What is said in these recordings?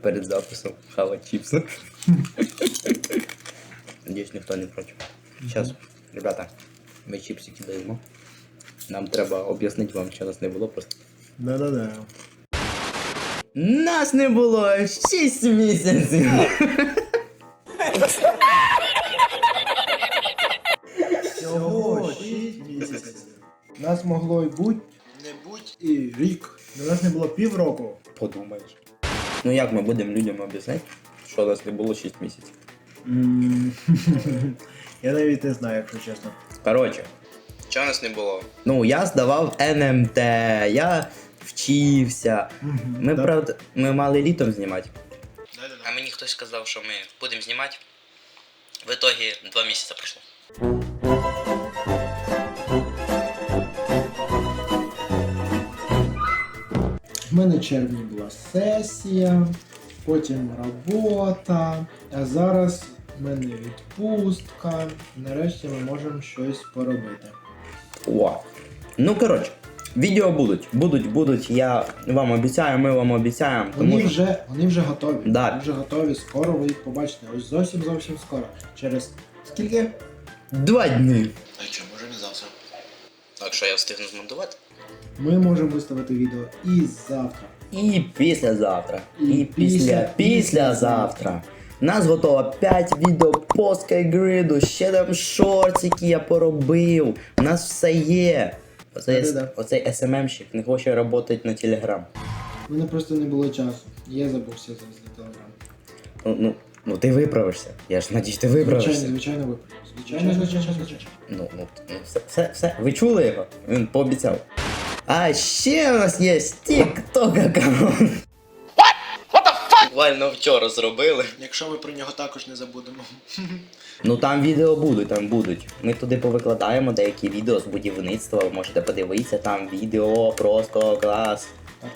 перед записом хавати чіпси. Надіюсь, ніхто не проти. Зараз, ребята, ми чіпсики даємо. Нам треба об'яснити вам, що нас не було просто. Да-да-да. Нас не було 6 місяців. Всього 6 місяців. Нас могло й бути, не будь і рік. У нас не було півроку. Подумаєш. Ну як ми будемо людям об'яснити, що нас не було 6 місяців? М, Я навіть не знаю, якщо чесно. Коротше, чого нас не було? Ну, я здавав НМТ, я вчився. Ми, Да. правда, ми мали літом знімати. А мені хтось сказав, що ми будемо знімати. В итогі два місяці пройшло. В мене червні була сесія, потім робота, а зараз в мене відпустка. Нарешті ми можемо щось поробити. О. Ну, коротше, відео будуть. Будуть, будуть. Я вам обіцяю, ми вам обіцяємо. Вони Тому що вже, вони вже готові. Да. Вони вже готові, скоро ви їх побачите. Ось зовсім зовсім скоро. Через скільки? два дні. А що, може не завтра? Так що я встигну змонтувати? Ми можемо виставити відео і завтра. І післязавтра. І І, після, після- післязавтра. Нас готово 5 відео по Skygrid, ще там шортики я поробив. У нас все є. Оцей, оцей SMM-щик не хоче працювати на Telegram. У мене просто не було часу. Я забувся за за телеграм. Ну, ну, ну ти виправишся. Я ж надіюсь, ти Звичайно, виправишся. звичайно виправлю. Звичайно, звичайно, звичайно. Ну, ну, ну все, все, все. Ви чули його? Він пообіцяв. А ще у нас є TikTok аккаунт. Буквально вчора зробили. Якщо ми про нього також не забудемо. Ну там відео будуть, там будуть. Ми туди повикладаємо деякі відео з будівництва, ви можете подивитися, там відео просто клас. Так,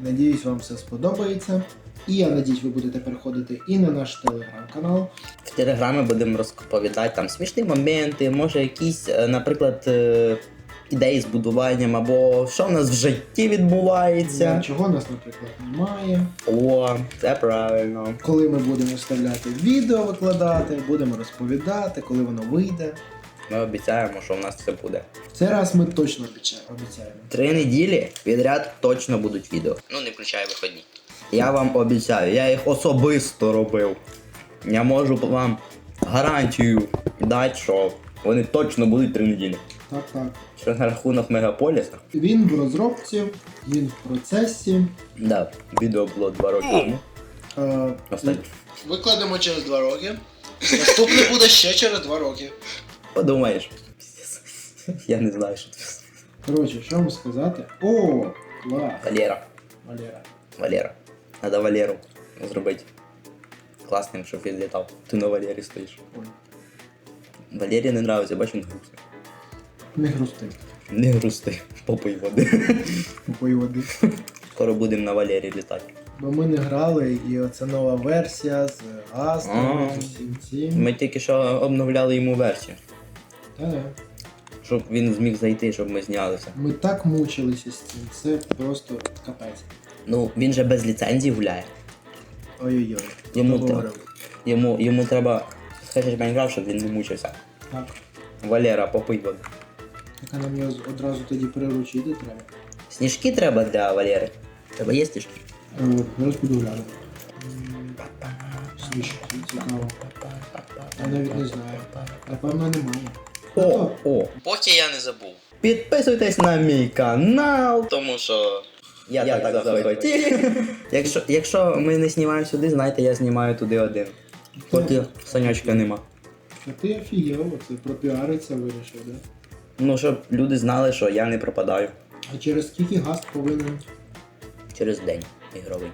надіюсь, вам все сподобається. І я надіюсь, ви будете переходити і на наш телеграм-канал. В телеграмі будемо розповідати там смішні моменти, може якісь, е, наприклад, ідеї з будуванням, або що в нас в житті відбувається. Чого нас, наприклад, немає. О, це правильно. Коли ми будемо вставляти відео, викладати, будемо розповідати, коли воно вийде. Ми обіцяємо, що в нас все буде. В цей раз ми точно обіцяємо. Три неділі підряд точно будуть відео. Ну не включай виходні. Я вам обіцяю, я їх особисто робив. Я можу вам гарантію дати, що вони точно будуть три неділі. Так, так. Що на рахунок мегаполіса? Він в розробці, він в процесі. Да, відео було два роки тому. Е, Останнє. Викладемо через два роки. Наступне буде ще через два роки. Подумаєш. Я не знаю, що це. Коротше, що вам сказати? О, клас. Валера. Валера. Валера. Надо Валеру зробити. Класним, щоб він літав. Ти на Валері стоїш. Ой, Валері не нравиться, бач, він грустний. Не грусти. Не грусти, попий води. Попої води. Скоро будемо на Валері літати. Бо ми не грали, і оце нова версія з Астром, А. з цим. Ми тільки що обновляли йому версію, Та-да. щоб він зміг зайти, щоб ми знялися. Ми так мучилися з цим. Це просто капець. Ну, він же без ліцензії гуляє. Ой-ой-ой. Йому, Хто говорив? йому, йому треба скачати Майнкрафт, щоб він не мучився. Так. Валера, попий воду. Так а нам його одразу тоді приручити треба. Сніжки треба для Валери. Тебе є сніжки? Е, Зараз буду глянути. Смішно, цікаво. Я навіть не знаю. Напевно немає. О, о. Поки я не забув. Підписуйтесь на мій канал. Тому що Я, так, захотів. якщо, якщо ми не знімаємо сюди, знаєте, я знімаю туди один. Поки санячка нема. А ти офігел, це пропіариться вирішив, да? Ну, щоб люди знали, що я не пропадаю. А через скільки газ повинен? Через день ігровий.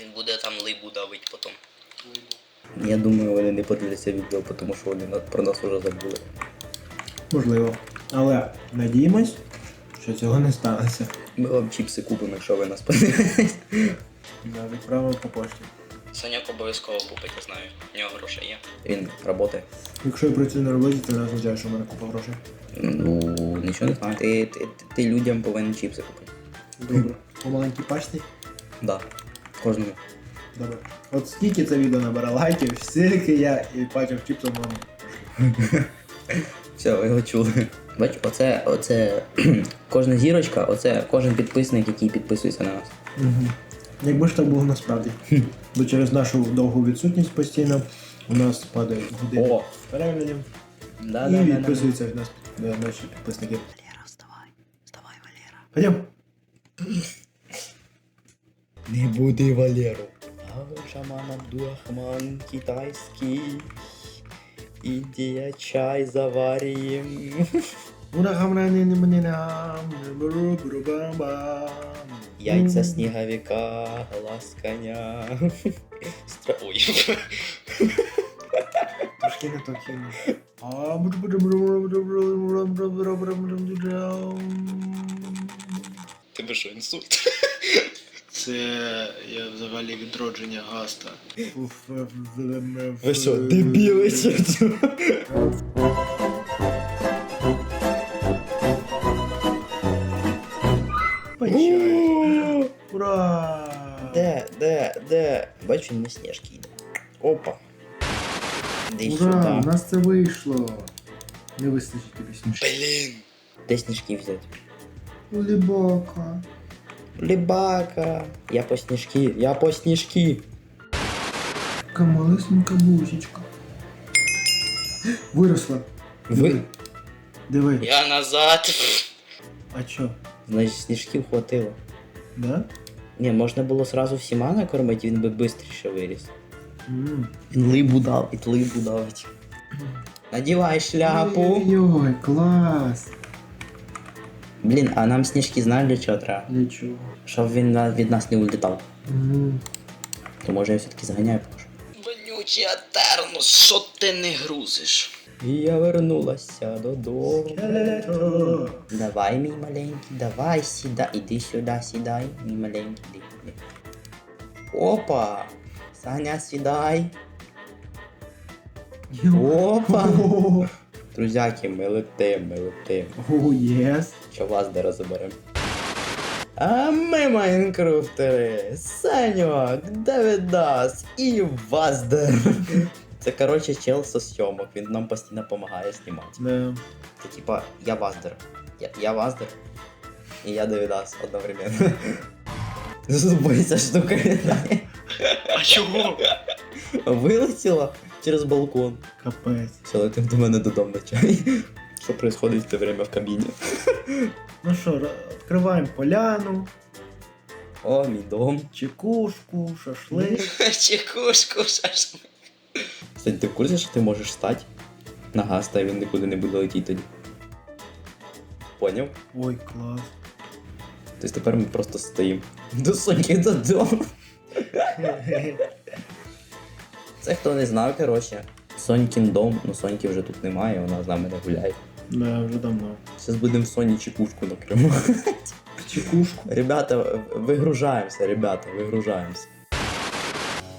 він буде там либу давить потім. Я думаю, вони не подивляться відео, тому що вони про нас вже забули. Можливо. Але надіємось, що цього не станеться. Ми вам чіпси купимо, якщо ви нас подивитесь. Да, відправимо по пошті. Саняк обов'язково купить, я знаю. В нього грошей є. Він працює. Якщо я працюю на роботі, це не означає, що в мене купа грошей. Ну, нічого не знаю. Ти, ти, ти людям повинен чіпси купити. Добре. По маленькій пачці. Да. Кожному. Добре. От скільки це відео набере лайків, стільки я і пачок чіпсом вам. Все, ви його чули. Бач, оце, оце кожна зірочка, оце кожен підписник, який підписується на нас. Угу. Якби ж так було насправді. Бо через нашу довгу відсутність постійно у нас падають години О! переглядів. Да, і да, да, да. відписуються від нас е, наші підписники. Валера, вставай. Вставай, Валера. Пойдем. Не буди Валеру. Шаман Абдурахман китайський. Індія чай заварієм. Яйця сніговика, глаз коня. Стра... Ой. Трошки не то кинув. Тебе що, інсульт? Це я взагалі відродження гаста. Ви що, дебіли чи Почай. Ура! Де, де, де? Бачу, на сніжки йде. Опа. Іди Ура! У сюди. нас це вийшло. Не вистачить тобі смішно. Блін. Де сніжки взяти? Улібака. Лібака. Я по сніжки, я по сніжки. Така малесенька бусечка. Виросла. Ви? Диви. Я назад. А чо? Значить, сніжків хватило. Да? Ні, можна було сразу всіма накормити, він би швидше виріс. М. Він либу дав, і либу давить. Надівай шляпу. Ой-ой, клас. Блін, а нам сніжки знаєш для чого треба? Для чого? Щоб він на- від нас не улітав. М. То може я все-таки заганяю покажу. Вонючий атернус, що ти не грузиш? І я вернулася додому. Скелето. Давай, мій маленький, давай сідай. Іди сюди, сідай, мій маленький, іди. іди. Опа! Саня, сідай. Опа! Друзяки, ми летим, ми летим. О, єс. Що вас де розберемо. А ми майнкрафтери, Саньок, Давидас і Ваздер. Це коротше чел со сьомок, він нам постійно допомагає знімати. Да. Це типа я Ваздер. Я, я Ваздер. І я Давидас одновременно. Зубиться штука. А чого? Вилетіла через балкон. Капець. Все, летим до мене додому на чай. Що происходить в те время в кабіні? Ну що, відкриваємо поляну, О, мій дом. чекушку, шашлик. Чекушку, шашлик. Кстати, ти в курсі, що ти можеш стати на газ, та він нікуди не буде летіти тоді. Поняв? Ой, клас. Тобто тепер ми просто стоїмо. До Соньки додому. Це хто не знав, коротше. Сонькін дом, ну Соньки вже тут немає, вона з нами не гуляє. Да, вже давно. Зараз будемо Соні чекушку накривати. Чекушку. Ребята, вигружаємося, ребята, вигружаємося.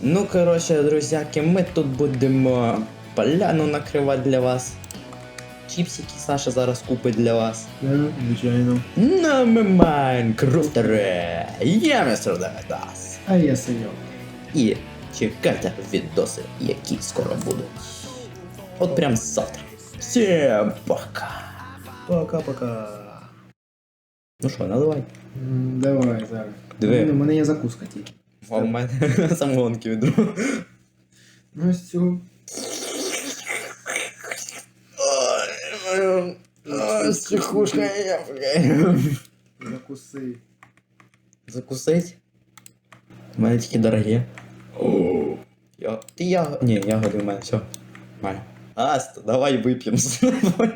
Ну, коротше, друзяки, ми тут будемо поляну накривати для вас. Чіпсики Саша зараз купить для вас. Да, звичайно. Ну, ми майнкрафтери! Я містер Давидас. А я Саньок. І чекайте відоси, які скоро будуть. От прям завтра. Всім пока. Пока-пока. Ну що, наливай. Давай зараз. Диви. У мене є закуска тільки. А в мене самогонки відро. Ну ось цю. Ой, психушка я. Закуси. Закусить? У мене тільки дорогі. Я... Ти я... Ні, ягоди в мене, все. Нормально. Аст, давай вип'ємо з тобою.